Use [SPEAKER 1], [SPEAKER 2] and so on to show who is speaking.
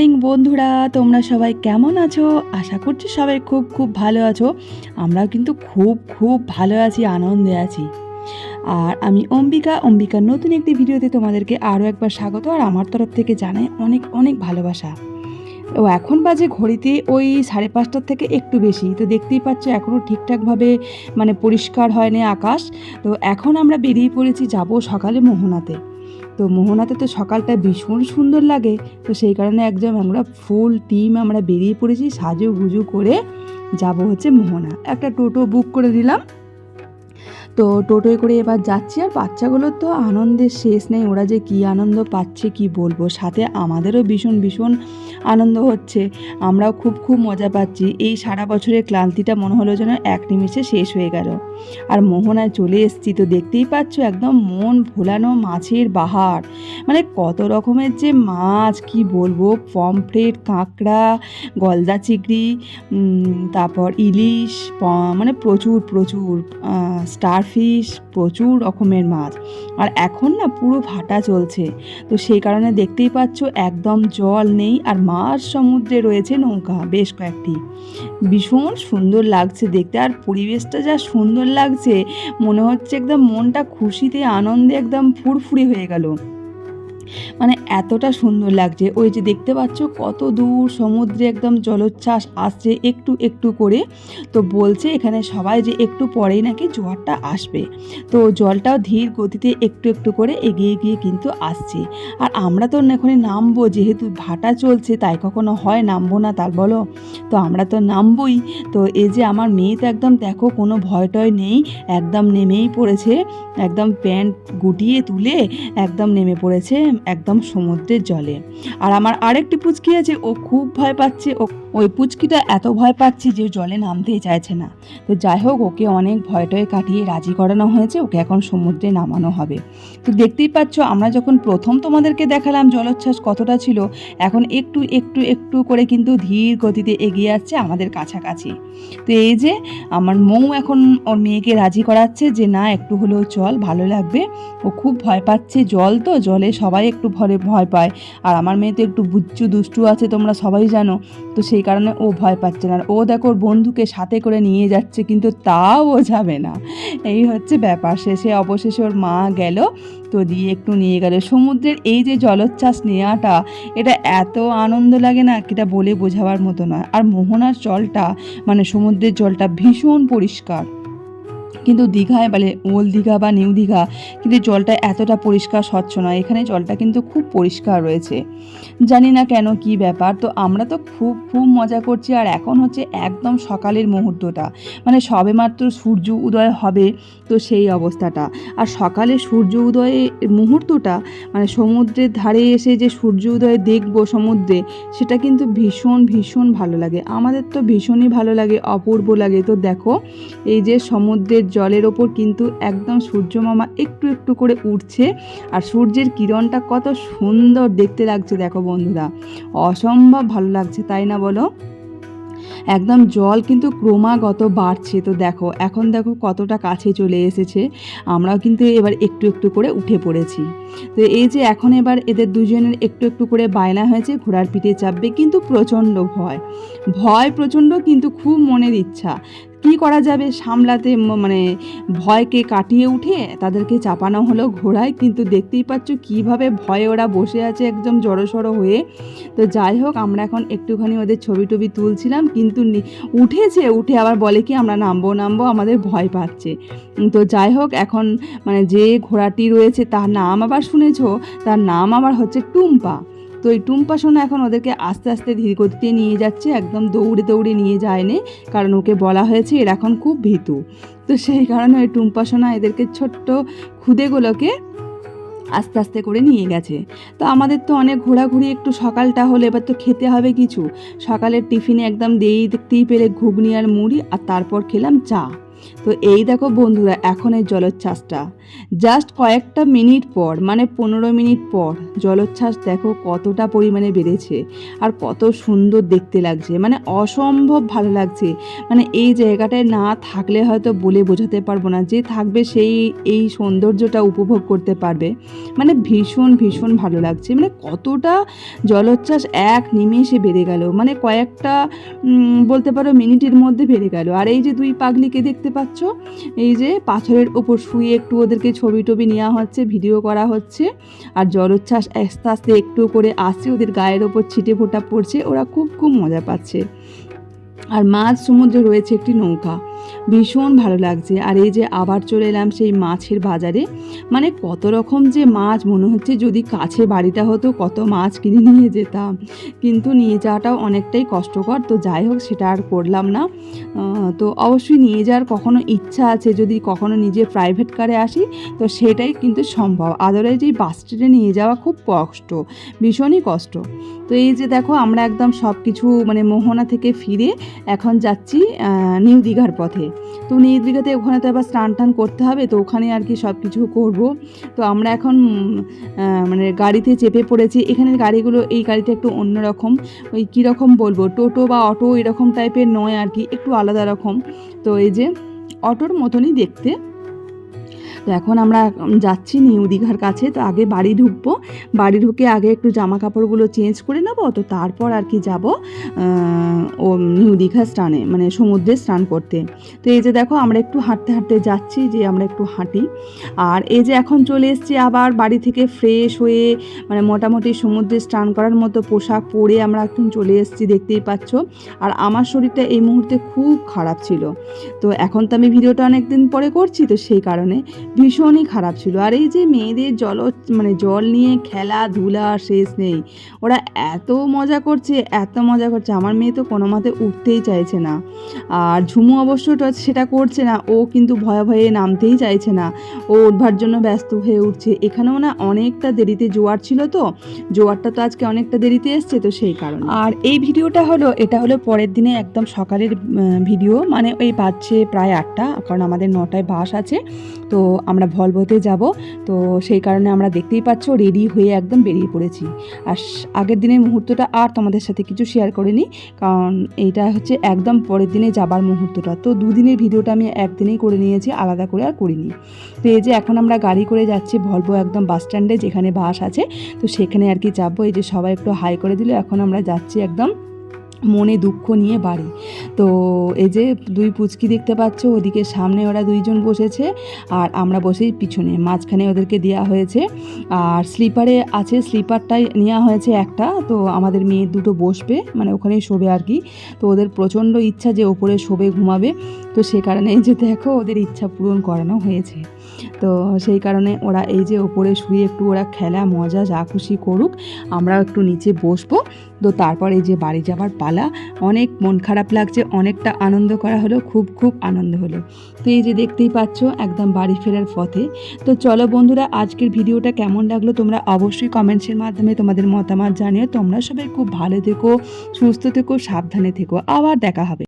[SPEAKER 1] Morning বন্ধুরা, তোমরা সবাই কেমন আছো? আশা করছি সবাই খুব খুব ভালো আছো। আমরাও কিন্তু খুব খুব ভালো আছি, আনন্দে আছি। আর আমি অম্বিকা, অম্বিকার নতুন একটি ভিডিওতে তোমাদেরকে আরও একবার স্বাগত, আর আমার তরফ থেকে জানাই অনেক অনেক ভালোবাসা। ও এখন বাজে ঘড়িতে ওই সাড়ে পাঁচটার থেকে একটু বেশি, তো দেখতেই পাচ্ছ এখনও ঠিকঠাকভাবে মানে পরিষ্কার হয়নি আকাশ। তো এখন আমরা বেরিয়ে পড়েছি, যাব সকালে মোহনাতে। তো মোহনাতে তো সকালটা ভীষণ সুন্দর লাগে। তো সেই কারণে একদম আমরা ফুল টিম আমরা বেরিয়ে পড়েছি সাজু গুজু করে যাব হচ্ছে মোহনা। একটা টোটো বুক করে দিলাম তো টোটোয় করে এবার যাচ্ছি আর বাচ্চাগুলোর তো আনন্দের শেষ নেই, ওরা যে কি আনন্দ পাচ্ছে কি বলব? সাথে আমাদেরও ভীষণ ভীষণ আনন্দ হচ্ছে। আমরাও খুব খুব মজা পাচ্ছি। এই সারা বছরের ক্লান্তিটা মনে হলো যেন এক নিমিষে শেষ হয়ে গেল। আর মোহনায় চলে এসছি তো দেখতেই পাচ্ছ একদম মন ভোলানো মাছের বাহার। মানে কত রকমের যে মাছ, কি বলব? পমফ্রেট কাঁকড়া, গলদা চিংড়ি তারপর ইলিশ মানে প্রচুর প্রচুর স্টারফিশ, প্রচুর রকমের মাছ। আর এখন না পুরো ভাটা চলছে। তো সেই কারণে দেখতেই পাচ্ছ একদম জল নেই আর মাছ সমুদ্রে রয়েছে নৌকা, বেশ কয়েকটি। ভীষণ সুন্দর লাগছে দেখতে, আর পরিবেশটা যা সুন্দর লাগছে, মনে হচ্ছে একদম মনটা খুশিতে, আনন্দে একদম ফুরফুরি হয়ে গেল। মানে এতটা সুন্দর লাগছে। ওই যে দেখতে পাচ্ছ কত দূর সমুদ্রে একদম জলোচ্ছ্বাস আসছে একটু একটু করে। তো বলছে এখানে সবাই যে একটু পরেই নাকি জোয়ারটা আসবে। তো জলটাও ধীর গতিতে একটু একটু করে এগিয়ে গিয়ে কিন্তু আসছে। আর আমরা তো এখানে নামবো, যেহেতু ভাটা চলছে, তাই কখনো হয় নামবো না তার বলো? তো আমরা তো নামবই। তো এই যে আমার মেয়ে তো একদম দেখো কোনো ভয় টয় নেই, একদম নেমেই পড়েছে। একদম প্যান্ট গুটিয়ে তুলে একদম নেমে পড়েছে। একদম সমুদ্রের জলে। আর আমার আরেকটি পুচকি আছে ও খুব ভয় পাচ্ছে ও ওই পুচকিটা এত ভয় পাচ্ছে যে জলে নামতেই চাইছে না। তো যাই হোক, ওকে অনেক ভয় টয় কাটিয়ে রাজি করানো হয়েছে, ওকে এখন সমুদ্রে নামানো হবে। তো দেখতেই পাচ্ছ, আমরা যখন প্রথম তোমাদেরকে দেখালাম জলোচ্ছ্বাস কতটা ছিল, এখন একটু একটু একটু করে কিন্তু ধীর গতিতে এগিয়ে আসছে আমাদের কাছাকাছি। তো এই যে, আমার মৌ এখন ওর মেয়েকে রাজি করাচ্ছে যে, না, একটু হলেও চল, ভালো লাগবে। ও খুব ভয় পাচ্ছে, জল তো, জলে সবাই একটু ভরে ভয় পায়। আর আমার মেয়ে তো একটু বুচ্চু দুষ্টু আছে, তোমরা সবাই জানো। তো সেই কারণে ও ভয় পাচ্ছে না। আর ও দেখো ওর বন্ধুকে সাথে করে নিয়ে যাচ্ছে, কিন্তু তাও ও যাবে না। এই হচ্ছে ব্যাপার। শেষে অবশেষে ওর মা গেল, তো দিয়ে একটু নিয়ে গেল। সমুদ্রের এই যে জলোচ্ছ্বাস নেওয়াটা এটা এত আনন্দ লাগে না এটা বলে বোঝাবার মতো নয়। আর মোহনার জলটা মানে সমুদ্রের জলটা ভীষণ পরিষ্কার। কিন্তু দীঘায় বলে ওল দীঘা বা নিউ দীঘা, কিন্তু জলটা এতটা পরিষ্কার, স্বচ্ছ নয়। এখানে জলটা কিন্তু খুব পরিষ্কার রয়েছে। জানি না কেন কি ব্যাপার, তো আমরা তো খুব খুব মজা করছি আর এখন হচ্ছে একদম সকালের মুহূর্তটা। মানে সবেমাত্র সূর্য উদয় হবে তো সেই অবস্থাটা। আর সকালে সূর্য উদয়ের মুহূর্তটা মানে সমুদ্রের ধারে এসে যে সূর্য উদয় দেখব সমুদ্রে, সেটা কিন্তু ভীষণ ভীষণ ভালো লাগে। আমাদের তো ভীষণই ভালো লাগে, অপূর্ব লাগে। তো দেখো, এই যে সমুদ্রের জলের ওপর কিন্তু একদম সূর্য মামা একটু একটু করে উঠছে আর সূর্যের কিরণটা কত সুন্দর দেখতে লাগছে, দেখো বন্ধুরা। অসম্ভব ভালো লাগছে, তাই না বলো? একদম জল কিন্তু ক্রমাগত বাড়ছে, তো দেখো, এখন দেখো কতটা কাছে চলে এসেছে। আমরাও কিন্তু এবার একটু একটু করে উঠে পড়েছি। তো এই যে এখন এবার এদের দুজনের একটু একটু করে বায়না হয়েছে, ঘোড়ার পিঠে চাপবে, কিন্তু প্রচণ্ড ভয়। ভয় প্রচণ্ড কিন্তু খুব মনের ইচ্ছা। কি করা যাবে সামলাতে মানে ভয়কে কাটিয়ে উঠে তাদেরকে চাপানো হলো ঘোড়ায়, কিন্তু দেখতেই পাচ্ছ কীভাবে ভয়ে ওরা বসে আছে একদম জড়সড়ো হয়ে। তো যাই হোক, আমরা এখন একটুখানি ওদের ছবি টবি তুলছিলাম, কিন্তু উঠেছে, উঠে আবার বলে কি আমরা নামবো নামবো, আমাদের ভয় পাচ্ছে। তো যাই হোক, এখন মানে যে ঘোড়াটি রয়েছে তার নাম আবার শুনেছো? তার নাম আবার হচ্ছে টুম্পা। তো এই টুম্পা সোনা এখন ওদেরকে আস্তে আস্তে ধীর গতিতে নিয়ে যাচ্ছে, একদম দৌড়ে দৌড়ে নিয়ে যায়নি, কারণ ওকে বলা হয়েছে এর এখন খুব ভীতু। তো সেই কারণে ওই টুম্পা সোনা এদেরকে ছোট্ট খুদেগুলোকে আস্তে আস্তে করে নিয়ে গেছে। তো আমাদের তো অনেক ঘোরাঘুরি, একটু সকালটা হলে এবার তো খেতে হবে কিছু। সকালের টিফিনে একদম দেই দেখতেই পেলে ঘুগনি আর মুড়ি, আর তারপর খেলাম চা। তো এই দেখো বন্ধুরা, এখন এই জলোচ্ছ্বাসটা জাস্ট কয়েকটা মিনিট পর মানে পনেরো মিনিট পর জলোচ্ছ্বাস দেখো কতটা পরিমাণে বেড়েছে আর কত সুন্দর দেখতে লাগছে। মানে অসম্ভব ভালো লাগছে। মানে এই জায়গাটায় না থাকলে হয়তো বলে বোঝাতে পারব না যে থাকবে সেই, এই সৌন্দর্যটা উপভোগ করতে পারবে। মানে ভীষণ ভীষণ ভালো লাগছে। মানে কতটা জলোচ্ছ্বাস এক নিমেষে বেড়ে গেল। মানে কয়েকটা বলতে পারো মিনিটের মধ্যে বেড়ে গেল। আর এই যে দুই পাগলিকে দেখতে পাচ্ছ? এই যে পাথরের ওপর শুয়ে একটু ওদেরকে ছবি টবি নেওয়া হচ্ছে, ভিডিও করা হচ্ছে। আর জলোচ্ছ্বাস আস্তে আস্তে একটু করে আসছে, ওদের গায়ের ওপর ছিটে ফোটা পড়ছে, ওরা খুব খুব মজা পাচ্ছে। আর মাঝ সমুদ্রে রয়েছে একটি নৌকা। ভীষণ ভালো লাগছে। আর এই যে আবার চলে এলাম সেই মাছের বাজারে মানে কত রকম যে মাছ, মনে হচ্ছে যদি কাছে বাড়িটা হতো কত মাছ কিনে নিয়ে যেতাম। কিন্তু নিয়ে যাওয়াটাও অনেকটাই কষ্টকর। তো যাই হোক, সেটা আর করলাম না। তো অবশ্যই নিয়ে যাওয়ার কখনো ইচ্ছা আছে যদি কখনো নিজে প্রাইভেট কারে আসি, তো সেটাই কিন্তু সম্ভব। আদারওয়াইজ এই বাস ট্রেনে নিয়ে যাওয়া খুব কষ্ট, ভীষণই কষ্ট। তো এই যে দেখো, আমরা একদম সব কিছু মানে মোহনা থেকে ফিরে এখন যাচ্ছি নিউ দীঘার পথে। তো নিয়ে দীঘাতে ওখানে তো আবার স্নান টান করতে হবে, তো ওখানে আর কি সব কিছু করব। তো আমরা এখন মানে গাড়িতে চেপে পড়েছি। এখানের গাড়িগুলো, এই গাড়িটা একটু অন্যরকম ওই কীরকম বলব, টোটো বা অটো এরকম টাইপের নয় আর কি, একটু আলাদা রকম। তো এই যে, অটোর মতনই দেখতে। তো এখন আমরা যাচ্ছি নিউ দীঘার কাছে, তো আগে বাড়ি ঢুকবো। বাড়ি ঢুকে আগে একটু জামা কাপড়গুলো চেঞ্জ করে নেব, তো তারপর আর কি যাব ও নিউ দীঘা স্নানে মানে সমুদ্রে স্নান করতে। তো এই যে দেখো, আমরা একটু হাঁটতে হাঁটতে যাচ্ছি, যে আমরা একটু হাঁটি। আর এই যে এখন চলে এসেছি আবার বাড়ি থেকে ফ্রেশ হয়ে মানে মোটামুটি সমুদ্রে স্নান করার মতো পোশাক পরে আমরা একদম চলে এসেছি, দেখতেই পাচ্ছ। আর আমার শরীরটা এই মুহূর্তে খুব খারাপ ছিল। তো এখন তো আমি ভিডিওটা অনেক দিন পরে করছি, তো সেই কারণে ভীষণই খারাপ ছিল। আর এই যে মেয়েদের জল মানে জল নিয়ে খেলাধুলা, শেষ নেই। ওরা এত মজা করছে, এত মজা করছে। আমার মেয়ে তো কোনো মতে উঠতেই চাইছে না। আর ঝুমু অবশ্য সেটা করছে না। ও কিন্তু ভয়ে ভয়ে নামতেই চাইছে না। ও উঠবার জন্য ব্যস্ত হয়ে উঠছে। এখানেও না অনেকটা দেরিতে জোয়ার ছিল তো। জোয়ারটা তো আজকে অনেকটা দেরিতে এসছে তো সেই কারণে। আর এই ভিডিওটা হলো, এটা হলো পরের দিনে একদম সকালের ভিডিও। মানে ওই বাজছে প্রায় আটটা, কারণ আমাদের নটায় বাস আছে। তো আমরা ভলভোতে যাব। তো সেই কারণে আমরা দেখতেই পাচ্ছ রেডি হয়ে একদম বেরিয়ে পড়েছি। আর আগের দিনের মুহূর্তটা আর তোমাদের সাথে কিছু শেয়ার করিনি। কারণ এইটা হচ্ছে একদম পরের দিনে যাবার মুহূর্তটা। তো দুদিনের ভিডিওটা আমি একদিনেই করে নিয়েছি, আলাদা করে আর করিনি। তো এই যে এখন আমরা গাড়ি করে যাচ্ছি, ভলভো একদম বাস স্ট্যান্ডে যেখানে বাস আছে, তো সেখানে আর কি যাব। এই যে সবাই একটু হাই করে দিল, এখন আমরা যাচ্ছি একদম মনে দুঃখ নিয়ে বাড়ি। তো এই যে দুই পুচকি দেখতে পাচ্ছ, ওদিকে সামনে ওরা দুইজন বসেছে আর আমরা বসেই পিছনে। মাঝখানে ওদেরকে দেওয়া হয়েছে আর স্লিপারে আছে, স্লিপারটাই নেওয়া হয়েছে একটা। তো আমাদের মেয়ে দুটো বসবে মানে ওখানেই শোবে আর কি। তো ওদের প্রচণ্ড ইচ্ছা যে ওপরে শোবে, ঘুমাবে। তো সে কারণে যে দেখো, ওদের ইচ্ছা পূরণ করানো হয়েছে। তো সেই কারণে ওরা এই যে ওপরে শুয়ে একটু ওরা খেলা, মজা, যা খুশি করুক, আমরাও একটু নিচে বসবো। তো তারপর এই যে বাড়ি যাবার পালা। অনেক মন খারাপ লাগছে, অনেকটা আনন্দ করা হলো, খুব খুব আনন্দ হলো। তো এই যে দেখতেই পাচ্ছ, একদম বাড়ি ফেরার পথে। তো চলো বন্ধুরা, আজকের ভিডিওটা কেমন লাগল তোমরা অবশ্যই কমেন্টসের মাধ্যমে তোমাদের মতামত জানিও। তোমরা সবাই খুব ভালো থেকো, সুস্থ থেকো, সাবধানে থেকো। আবার দেখা হবে।